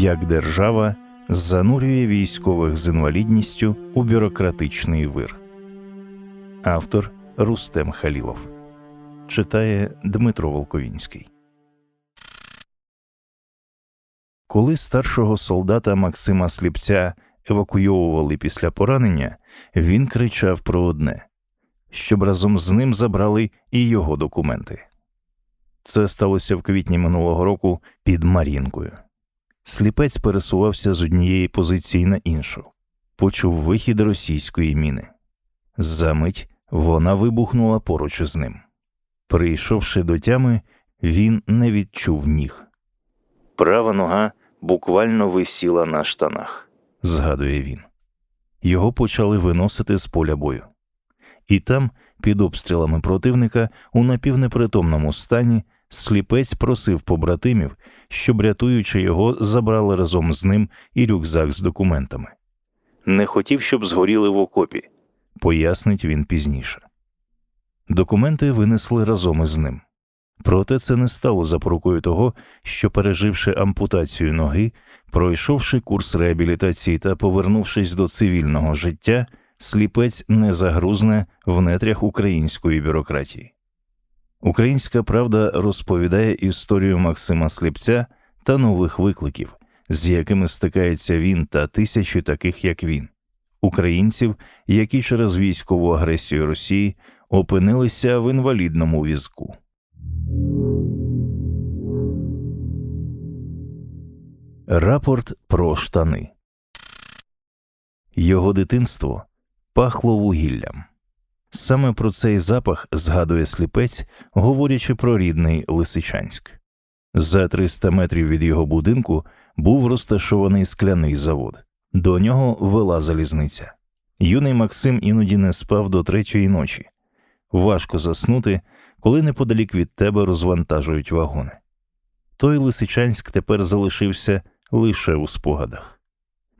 як держава занурює військових з інвалідністю у бюрократичний вир. Автор Рустем Халілов читає Дмитро Волковінський. Коли старшого солдата Максима Сліпця евакуйовували після поранення, він кричав про одне щоб разом з ним забрали і його документи. Це сталося в квітні минулого року під Марінкою. Сліпець пересувався з однієї позиції на іншу, почув вихід російської міни. Замить вона вибухнула поруч із ним. Прийшовши до тями, він не відчув ніг. Права нога буквально висіла на штанах, згадує він. Його почали виносити з поля бою. І там, під обстрілами противника, у напівнепритомному стані, сліпець просив побратимів, щоб, рятуючи його, забрали разом з ним і рюкзак з документами. Не хотів, щоб згоріли в окопі, пояснить він пізніше. Документи винесли разом із ним. Проте це не стало запорукою того, що, переживши ампутацію ноги, пройшовши курс реабілітації та повернувшись до цивільного життя, сліпець не загрузне в нетрях української бюрократії. Українська правда розповідає історію Максима Сліпця та нових викликів, з якими стикається він та тисячі таких, як він, українців, які через військову агресію Росії опинилися в інвалідному візку. Рапорт про штани його дитинство пахло вугіллям. Саме про цей запах згадує сліпець, говорячи про рідний Лисичанськ. За 300 метрів від його будинку був розташований скляний завод, до нього вела залізниця. Юний Максим іноді не спав до третьої ночі. Важко заснути, коли неподалік від тебе розвантажують вагони. Той Лисичанськ тепер залишився лише у спогадах.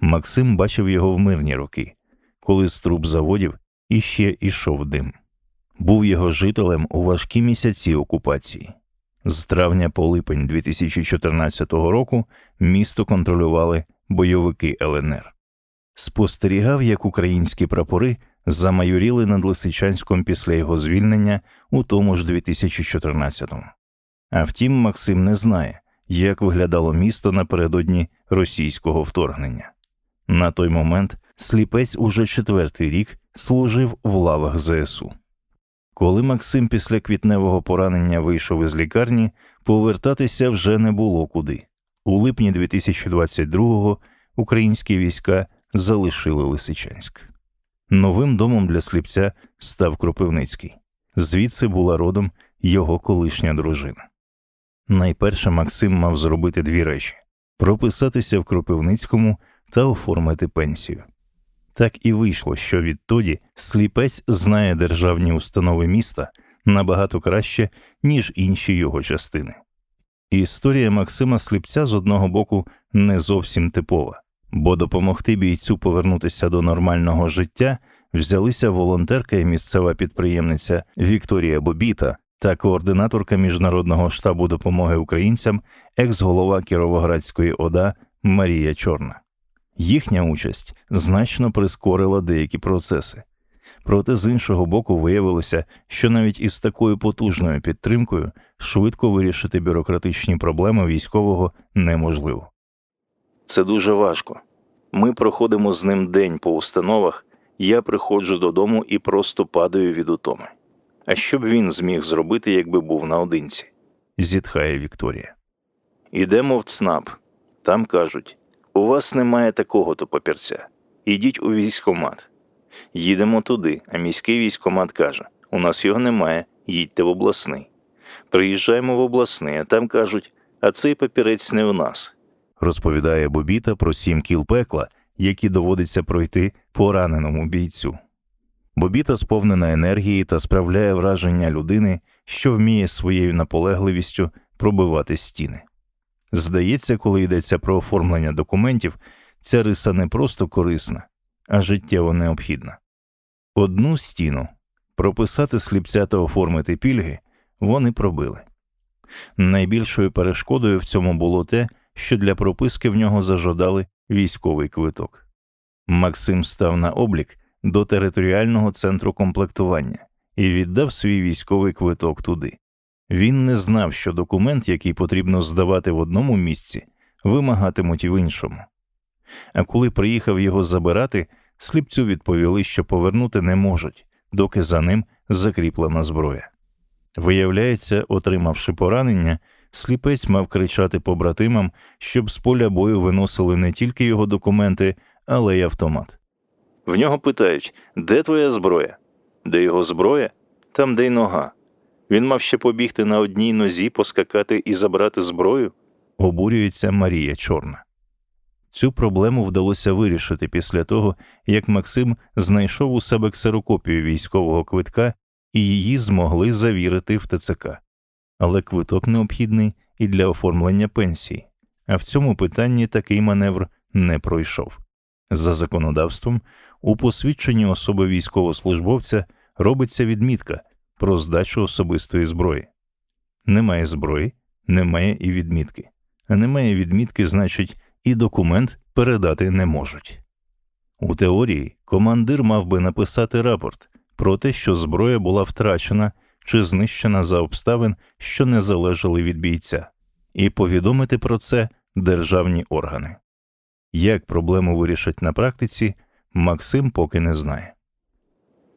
Максим бачив його в мирні роки, коли з труб заводів іще ішов дим. Був його жителем у важкі місяці окупації. З травня по липень 2014 року місто контролювали бойовики ЛНР. Спостерігав, як українські прапори замайоріли над Лисичанськом після його звільнення у тому ж 2014-му. А втім, Максим не знає, як виглядало місто напередодні російського вторгнення. На той момент сліпець уже четвертий рік служив в лавах ЗСУ. Коли Максим після квітневого поранення вийшов із лікарні, повертатися вже не було куди. У липні 2022-го українські війська залишили Лисичанськ. Новим домом для сліпця став Кропивницький. Звідси була родом його колишня дружина. Найперше Максим мав зробити дві речі прописатися в Кропивницькому та оформити пенсію. Так і вийшло, що відтоді сліпець знає державні установи міста набагато краще, ніж інші його частини. Історія Максима Сліпця з одного боку не зовсім типова, бо допомогти бійцю повернутися до нормального життя взялися волонтерка і місцева підприємниця Вікторія Бобіта та координаторка міжнародного штабу допомоги українцям, екс-голова Кіровоградської ОДА Марія Чорна. Їхня участь значно прискорила деякі процеси. Проте з іншого боку виявилося, що навіть із такою потужною підтримкою швидко вирішити бюрократичні проблеми військового неможливо. Це дуже важко. Ми проходимо з ним день по установах, я приходжу додому і просто падаю від утоми. А що б він зміг зробити, якби був наодинці? зітхає Вікторія. Ідемо в ЦНАП. Там кажуть у вас немає такого то папірця. Ідіть у військкомат. Їдемо туди, а міський військкомат каже: у нас його немає, їдьте в обласний. Приїжджаємо в обласний, а там кажуть, а цей папірець не в нас. Розповідає Бобіта про сім кіл пекла, які доводиться пройти пораненому бійцю. Бобіта сповнена енергії та справляє враження людини, що вміє своєю наполегливістю пробивати стіни. Здається, коли йдеться про оформлення документів, ця риса не просто корисна, а життєво необхідна. Одну стіну прописати сліпця та оформити пільги вони пробили. Найбільшою перешкодою в цьому було те, що для прописки в нього зажадали військовий квиток. Максим став на облік до територіального центру комплектування і віддав свій військовий квиток туди. Він не знав, що документ, який потрібно здавати в одному місці, вимагатимуть в іншому. А коли приїхав його забирати, сліпцю відповіли, що повернути не можуть, доки за ним закріплена зброя. Виявляється, отримавши поранення, сліпець мав кричати побратимам, щоб з поля бою виносили не тільки його документи, але й автомат. В нього питають: де твоя зброя? Де його зброя? Там, де й нога. Він мав ще побігти на одній нозі, поскакати і забрати зброю? Обурюється Марія Чорна. Цю проблему вдалося вирішити після того, як Максим знайшов у себе ксерокопію військового квитка і її змогли завірити в ТЦК. Але квиток необхідний і для оформлення пенсії, а в цьому питанні такий маневр не пройшов. За законодавством, у посвідченні особи військовослужбовця робиться відмітка про здачу особистої зброї. Немає зброї, немає і відмітки. А немає відмітки, значить, і документ передати не можуть. У теорії командир мав би написати рапорт про те, що зброя була втрачена чи знищена за обставин, що не залежали від бійця, і повідомити про це державні органи. Як проблему вирішать на практиці, Максим поки не знає.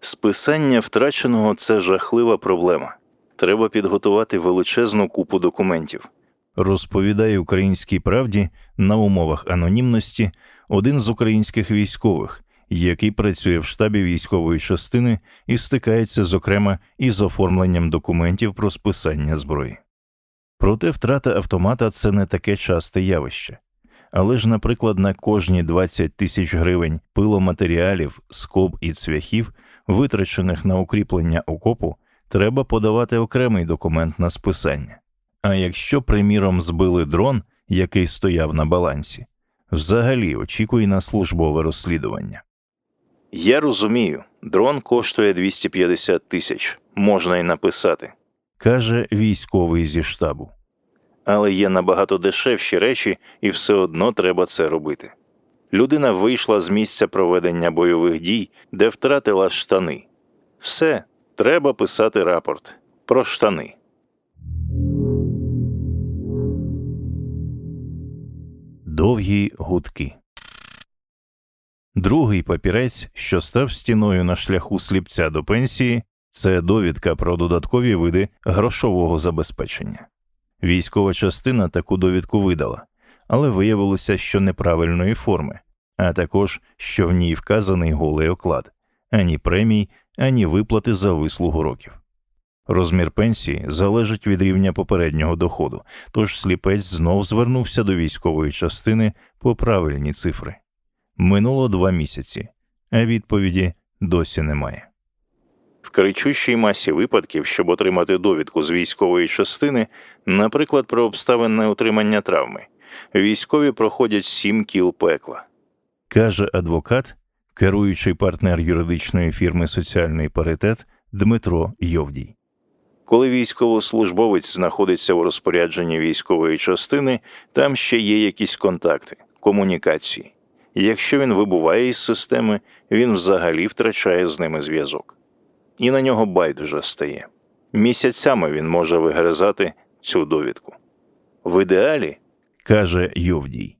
Списання втраченого це жахлива проблема. Треба підготувати величезну купу документів. Розповідає українській правді на умовах анонімності один з українських військових, який працює в штабі військової частини і стикається, зокрема, із оформленням документів про списання зброї. Проте втрата автомата це не таке часте явище. Але ж, наприклад, на кожні 20 тисяч гривень пиломатеріалів, скоб і цвяхів, витрачених на укріплення окопу, треба подавати окремий документ на списання. А якщо, приміром, збили дрон, який стояв на балансі, взагалі очікуй на службове розслідування. Я розумію, дрон коштує 250 тисяч, можна й написати, каже військовий зі штабу. Але є набагато дешевші речі, і все одно треба це робити. Людина вийшла з місця проведення бойових дій, де втратила штани. Все, треба писати рапорт про штани. Довгі гудки. Другий папірець, що став стіною на шляху сліпця до пенсії, це довідка про додаткові види грошового забезпечення. Військова частина таку довідку видала, але виявилося, що неправильної форми, а також що в ній вказаний голий оклад ані премій, ані виплати за вислугу років. Розмір пенсії залежить від рівня попереднього доходу, тож сліпець знов звернувся до військової частини по правильні цифри. Минуло два місяці, а відповіді досі немає. В кричущій масі випадків, щоб отримати довідку з військової частини, наприклад, про обставини отримання травми, військові проходять сім кіл пекла. Каже адвокат, керуючий партнер юридичної фірми Соціальний паритет Дмитро Йовдій. Коли військовослужбовець знаходиться у розпорядженні військової частини, там ще є якісь контакти, комунікації. Якщо він вибуває із системи, він взагалі втрачає з ними зв'язок. І на нього байдуже стає. Місяцями він може вигризати цю довідку. В ідеалі, каже Йовдій,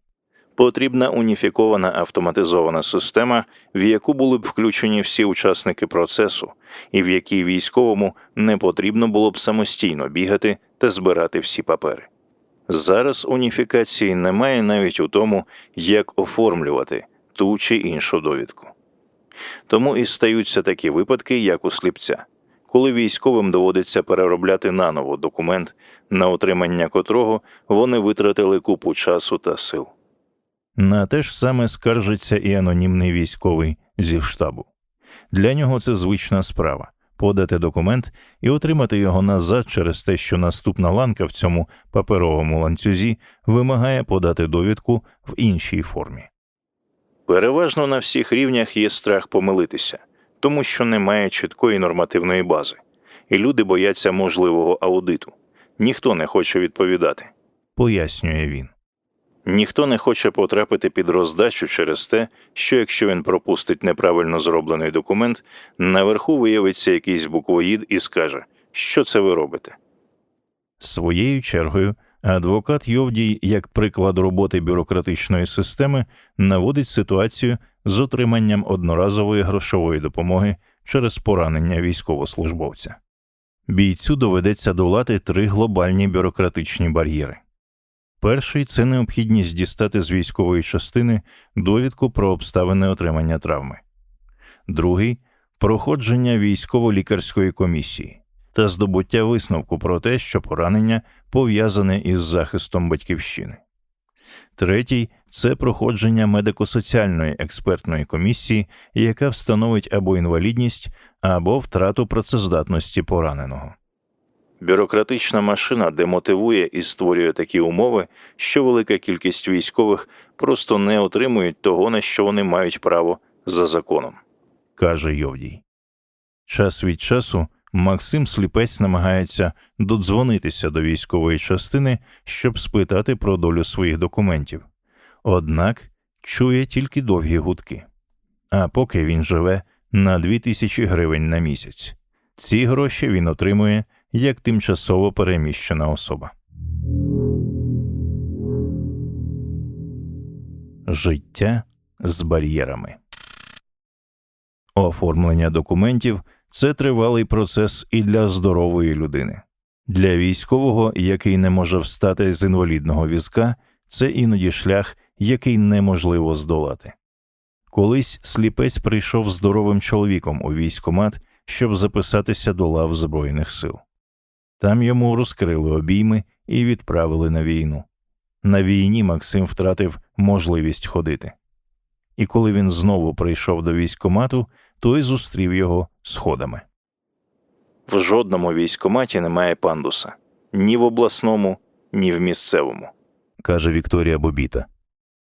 потрібна уніфікована автоматизована система, в яку були б включені всі учасники процесу, і в якій військовому не потрібно було б самостійно бігати та збирати всі папери. Зараз уніфікації немає навіть у тому, як оформлювати ту чи іншу довідку. Тому і стаються такі випадки, як у сліпця, коли військовим доводиться переробляти наново документ, на отримання котрого вони витратили купу часу та сил. На те ж саме скаржиться і анонімний військовий зі штабу. Для нього це звична справа подати документ і отримати його назад через те, що наступна ланка в цьому паперовому ланцюзі вимагає подати довідку в іншій формі. Переважно на всіх рівнях є страх помилитися, тому що немає чіткої нормативної бази, і люди бояться можливого аудиту. Ніхто не хоче відповідати, пояснює він. Ніхто не хоче потрапити під роздачу через те, що якщо він пропустить неправильно зроблений документ, наверху виявиться якийсь буквоїд і скаже, що це ви робите. Своєю чергою, адвокат Йовдій, як приклад роботи бюрократичної системи, наводить ситуацію з отриманням одноразової грошової допомоги через поранення військовослужбовця. Бійцю доведеться долати три глобальні бюрократичні бар'єри. Перший це необхідність дістати з військової частини довідку про обставини отримання травми, другий проходження військово-лікарської комісії та здобуття висновку про те, що поранення пов'язане із захистом батьківщини. Третій це проходження медико-соціальної експертної комісії, яка встановить або інвалідність, або втрату працездатності пораненого. Бюрократична машина демотивує і створює такі умови, що велика кількість військових просто не отримують того, на що вони мають право за законом, каже Йовдій. Час від часу Максим Сліпець намагається додзвонитися до військової частини, щоб спитати про долю своїх документів, однак чує тільки довгі гудки. А поки він живе на 2000 гривень на місяць. Ці гроші він отримує як тимчасово переміщена особа. Життя з бар'єрами. Оформлення документів це тривалий процес і для здорової людини. Для військового, який не може встати з інвалідного візка, це іноді шлях, який неможливо здолати. Колись сліпець прийшов здоровим чоловіком у військомат, щоб записатися до лав Збройних сил. Там йому розкрили обійми і відправили на війну. На війні Максим втратив можливість ходити. І коли він знову прийшов до військомату, той зустрів його сходами. В жодному військоматі немає пандуса ні в обласному, ні в місцевому, каже Вікторія Бобіта.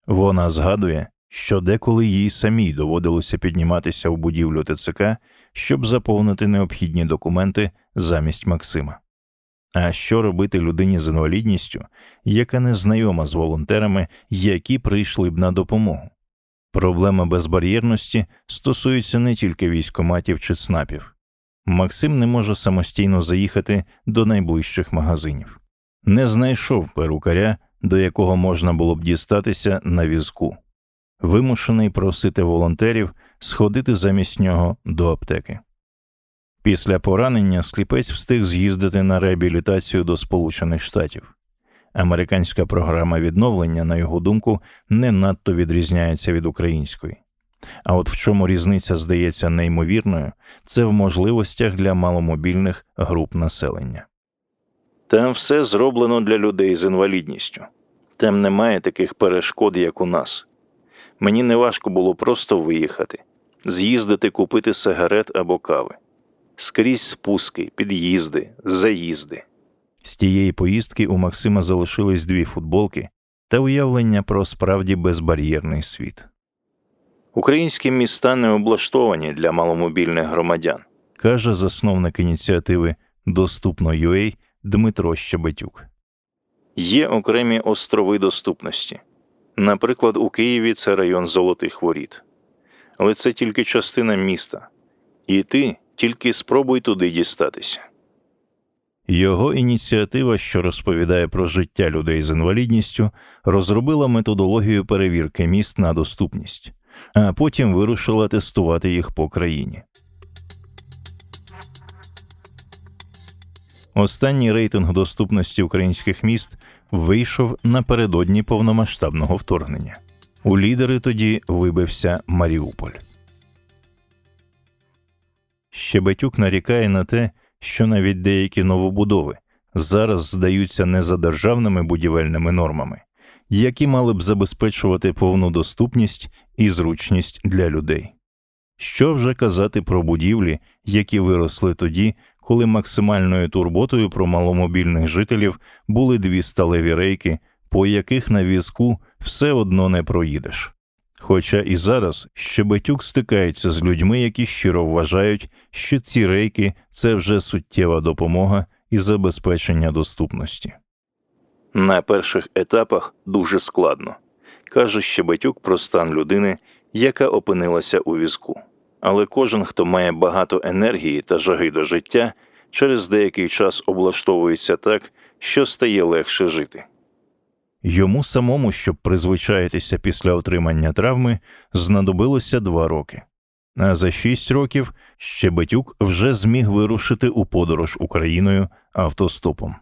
Вона згадує, що деколи їй самій доводилося підніматися в будівлю ТЦК, щоб заповнити необхідні документи замість Максима. А що робити людині з інвалідністю, яка не знайома з волонтерами, які прийшли б на допомогу? Проблема безбар'єрності стосується не тільки військоматів чи ЦНАПів. Максим не може самостійно заїхати до найближчих магазинів, не знайшов перукаря, до якого можна було б дістатися на візку, вимушений просити волонтерів сходити замість нього до аптеки. Після поранення сліпець встиг з'їздити на реабілітацію до Сполучених Штатів. Американська програма відновлення, на його думку, не надто відрізняється від української. А от в чому різниця здається неймовірною, це в можливостях для маломобільних груп населення. Там все зроблено для людей з інвалідністю. Там немає таких перешкод, як у нас. Мені не важко було просто виїхати, з'їздити купити сигарет або кави, скрізь спуски, під'їзди, заїзди. З тієї поїздки у Максима залишились дві футболки та уявлення про справді безбар'єрний світ. Українські міста не облаштовані для маломобільних громадян, каже засновник ініціативи Доступно.UA Дмитро Щебетюк. Є окремі острови доступності. Наприклад, у Києві це район Золотих Воріт. Але це тільки частина міста, і ти тільки спробуй туди дістатися. Його ініціатива, що розповідає про життя людей з інвалідністю, розробила методологію перевірки міст на доступність, а потім вирушила тестувати їх по країні. Останній рейтинг доступності українських міст вийшов напередодні повномасштабного вторгнення. У лідери тоді вибився Маріуполь. Щебетюк нарікає на те, що навіть деякі новобудови зараз здаються не за державними будівельними нормами, які мали б забезпечувати повну доступність і зручність для людей. Що вже казати про будівлі, які виросли тоді, коли максимальною турботою про маломобільних жителів були дві сталеві рейки, по яких на візку все одно не проїдеш. Хоча і зараз Щебетюк стикається з людьми, які щиро вважають, що ці рейки це вже суттєва допомога і забезпечення доступності. На перших етапах дуже складно, каже Щебетюк про стан людини, яка опинилася у візку. Але кожен, хто має багато енергії та жаги до життя, через деякий час облаштовується так, що стає легше жити. Йому самому, щоб призвичаїтися після отримання травми, знадобилося два роки. А за шість років Щебетюк вже зміг вирушити у подорож Україною автостопом.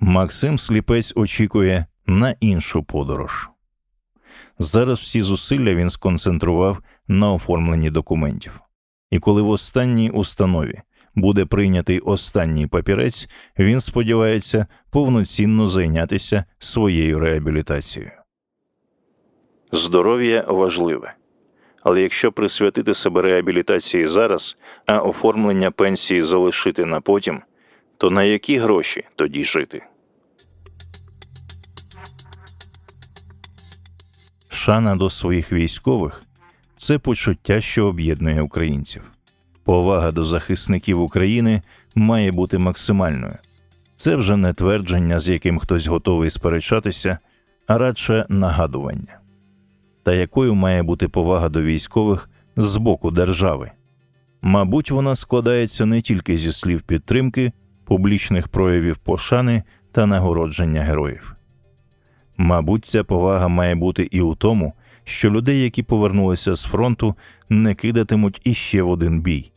Максим Сліпець очікує на іншу подорож. Зараз всі зусилля він сконцентрував на оформленні документів. І коли в останній установі буде прийнятий останній папірець, він сподівається повноцінно зайнятися своєю реабілітацією. Здоров'я важливе. Але якщо присвятити себе реабілітації зараз, а оформлення пенсії залишити на потім, то на які гроші тоді жити? Шана до своїх військових це почуття, що об'єднує українців. Повага до захисників України має бути максимальною. Це вже не твердження, з яким хтось готовий сперечатися, а радше нагадування. Та якою має бути повага до військових з боку держави? Мабуть, вона складається не тільки зі слів підтримки, публічних проявів пошани та нагородження героїв. Мабуть, ця повага має бути і у тому, що людей, які повернулися з фронту, не кидатимуть іще в один бій,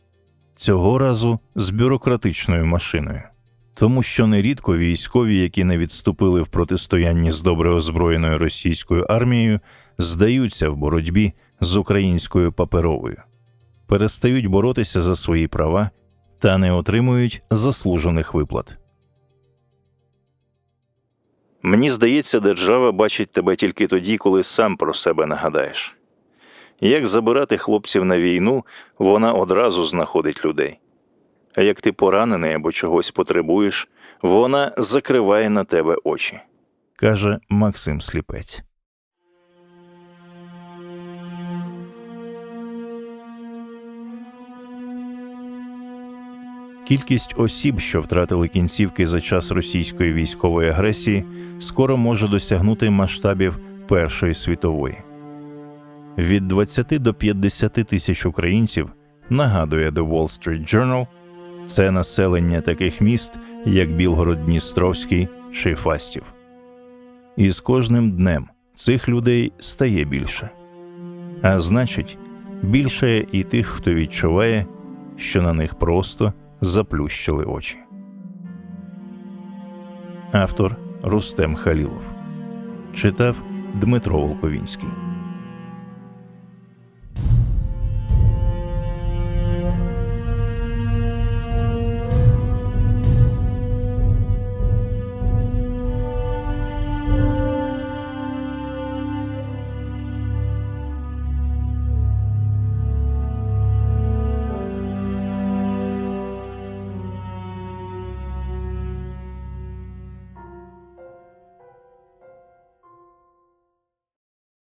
цього разу з бюрократичною машиною. Тому що нерідко військові, які не відступили в протистоянні з добре озброєною російською армією, здаються в боротьбі з українською паперовою, перестають боротися за свої права та не отримують заслужених виплат. Мені здається, держава бачить тебе тільки тоді, коли сам про себе нагадаєш. Як забирати хлопців на війну, вона одразу знаходить людей. А як ти поранений або чогось потребуєш, вона закриває на тебе очі, каже Максим Сліпець. Кількість осіб, що втратили кінцівки за час російської військової агресії, скоро може досягнути масштабів Першої світової. Від 20 до 50 тисяч українців нагадує The Wall Street Journal, це населення таких міст, як Білгород-Дністровський чи Фастів. І з кожним днем цих людей стає більше. А значить, більше і тих, хто відчуває, що на них просто заплющили очі. Автор Рустем Халілов читав Дмитро Волковінський.